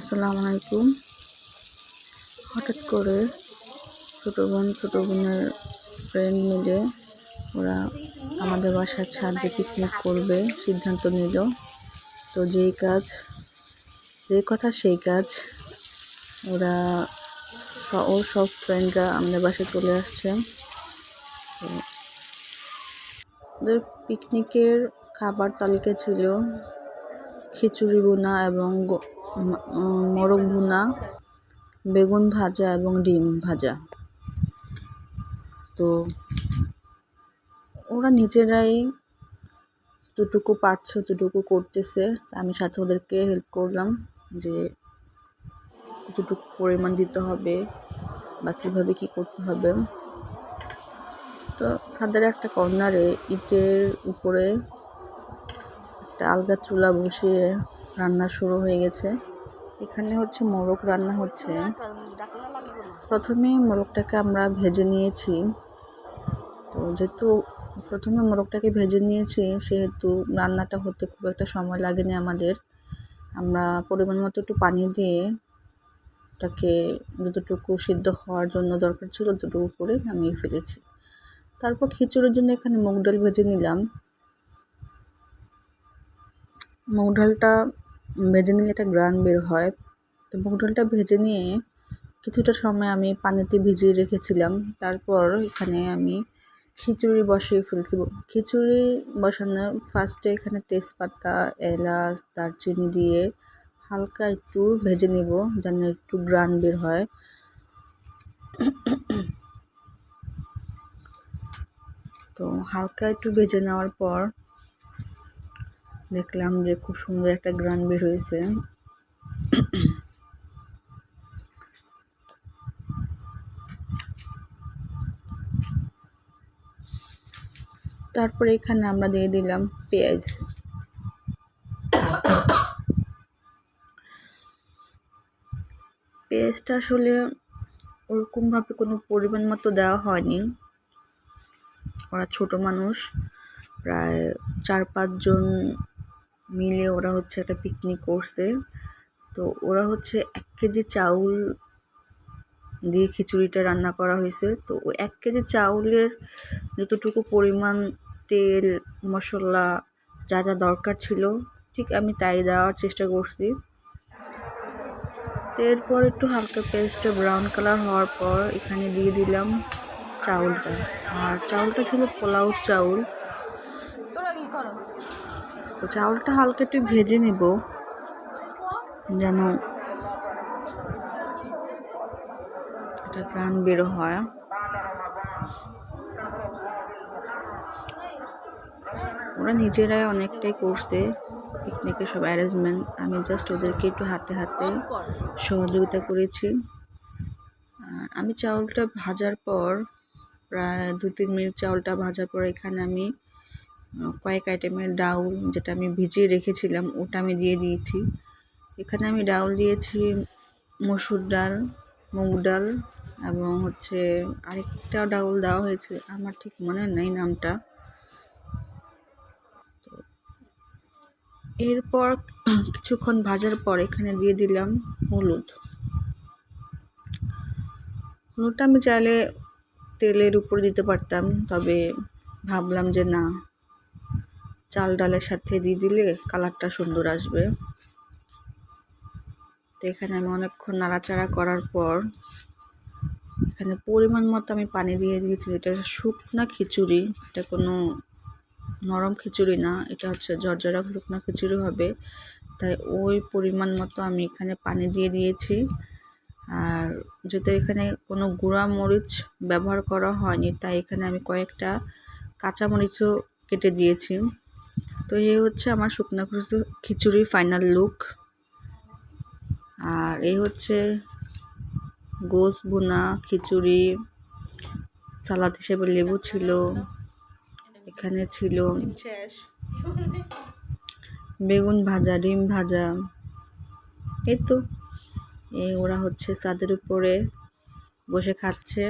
আসসালামু আলাইকুম হঠাৎ করে ছোটো বোন, ছোটো বোনের ফ্রেন্ড মিলে ওরা আমাদের বাসার ছাদে পিকনিক করবে, সিদ্ধান্ত নিল। তো যেই কাজ যেই কথা সেই কাজ। ওরা ওর সব ফ্রেন্ডরা আমাদের বাসায় চলে আসছে। ওদের পিকনিকের খাবার তালিকা ছিল খিচুড়ি বোনা এবং মোরগ ভুনা, বেগুন ভাজা এবং ডিম ভাজা। তো ওরা নিজেরাই যতটুকু পারছে ততটুকু করতেছে। আমি সাথে ওদেরকে হেল্প করলাম যে কতটুকু পরিমাণ দিতে হবে বা কীভাবে কী করতে হবে। তো ছাদের একটা কর্নারে ইটের উপরে একটা আলগা চুলা বসিয়ে রান্না শুরু হয়ে গেছে। এখানে হচ্ছে মোরগ রান্না হচ্ছে। প্রথমে মোরগটাকে আমরা ভেজে নিয়েছি। তো যেহেতু প্রথমে মোরগটাকে ভেজে নিয়েছি, সেহেতু রান্নাটা হতে খুব একটা সময় লাগেনি আমাদের। আমরা পরিমাণ মতো একটু পানি দিয়ে ওটাকে যতটুকু সিদ্ধ হওয়ার জন্য দরকার ছিল ততটুকু করে নামিয়ে ফেলেছি। তারপর খিচুড়ির জন্য এখানে মুগ ডাল ভেজে নিলাম। মুগ ডালটা ভেজে নিলে একটা গ্রান বের হয়। তো মুগ ডালটা ভেজে নিয়ে কিছুটা সময় আমি পানিতে ভিজিয়ে রেখেছিলাম। তারপর এখানে আমি খিচুড়ি বসিয়ে ফেলছি। খিচুড়ি বসানো ফার্স্টে এখানে তেজপাতা, এলাচ, দারচিনি দিয়ে হালকা একটু ভেজে নিব যেন একটু গ্রান বের হয়। তো হালকা একটু ভেজে নেওয়ার পর দেখলাম যে খুব সুন্দর একটা গ্রান বের হয়েছে। তারপরে এখানে আমরা দিয়ে দিলাম পেঁয়াজ। পেঁয়াজটা আসলে ওরকমভাবে কোনো পরিমাণ মতো দেওয়া হয়নি। ওরা ছোট মানুষ, প্রায় চার পাঁচজন মিলে ওরা হচ্ছে একটা পিকনিক করছে। তো ওরা হচ্ছে এক কেজি চাউল দিয়ে খিচুড়িটা রান্না করা হয়েছে। তো এক কেজি চাউলের যতটুকু পরিমাণ তেল, মশলা যা যা দরকার ছিল, ঠিক আমি তাই দেওয়ার চেষ্টা করছি। তো এরপর একটু হালকা পেস্টটা ব্রাউন কালার হওয়ার পর এখানে দিয়ে দিলাম চাউলটা। আর চাউলটা ছিল পোলাও চাউল। তো চাউলটা হালকা একটু ভেজে নেব, যেন একটা প্রাণ বেরো হয়। ওরা নিজেরাই অনেকটাই করছে পিকনিকের সব অ্যারেঞ্জমেন্ট আমি জাস্ট ওদেরকে একটু হাতে হাতে সহযোগিতা করেছি। আমি চাউলটা ভাজার পর, প্রায় দু তিন মিনিট চাউলটা ভাজার পর এখানে আমি কয়েক আইটেমের ডাউল যেটা আমি ভিজিয়ে রেখেছিলাম, ওটা আমি দিয়ে দিয়েছি। এখানে আমি ডাউল দিয়েছি মসুর ডাল, মুগ ডাল এবং হচ্ছে আরেকটা ডাউল দেওয়া হয়েছে, আমার ঠিক মনে নেই নামটা। তো এরপর কিছুক্ষণ ভাজার পর এখানে দিয়ে দিলাম হলুদ। হলুদটা আমি চাইলে তেলের উপর দিতে পারতাম, তবে ভাবলাম যে না চাল ডালের সাথে দিয়ে দিলে কালারটা সুন্দর আসবে। তো এখানে আমি অনেকক্ষণ নাড়াচাড়া করার পর এখানে পরিমাণ মতো আমি পানি দিয়ে দিয়েছি এটা শুকনা খিচুড়ি। এটা কোনো নরম খিচুড়ি না, এটা হচ্ছে ঝরঝরা শুকনা খিচুড়ি হবে। তাই ওই পরিমাণ মতো আমি এখানে পানি দিয়ে দিয়েছি। আর যেহেতু এখানে কোনো গুঁড়া মরিচ ব্যবহার করা হয়নি, তাই এখানে আমি কয়েকটা কাঁচা মরিচও কেটে দিয়েছি। তো এই হচ্ছে আমার শুকনো খিচুড়ির ফাইনাল লুক আর এই হচ্ছে গোস ভুনা খিচুড়ি, সালাদ হিসেবে লেবু ছিল, এখানে ছিল বেগুন ভাজা, ডিম ভাজা। এই তো এই ওরা হচ্ছে চাঁদের উপরে বসে খাচ্ছে।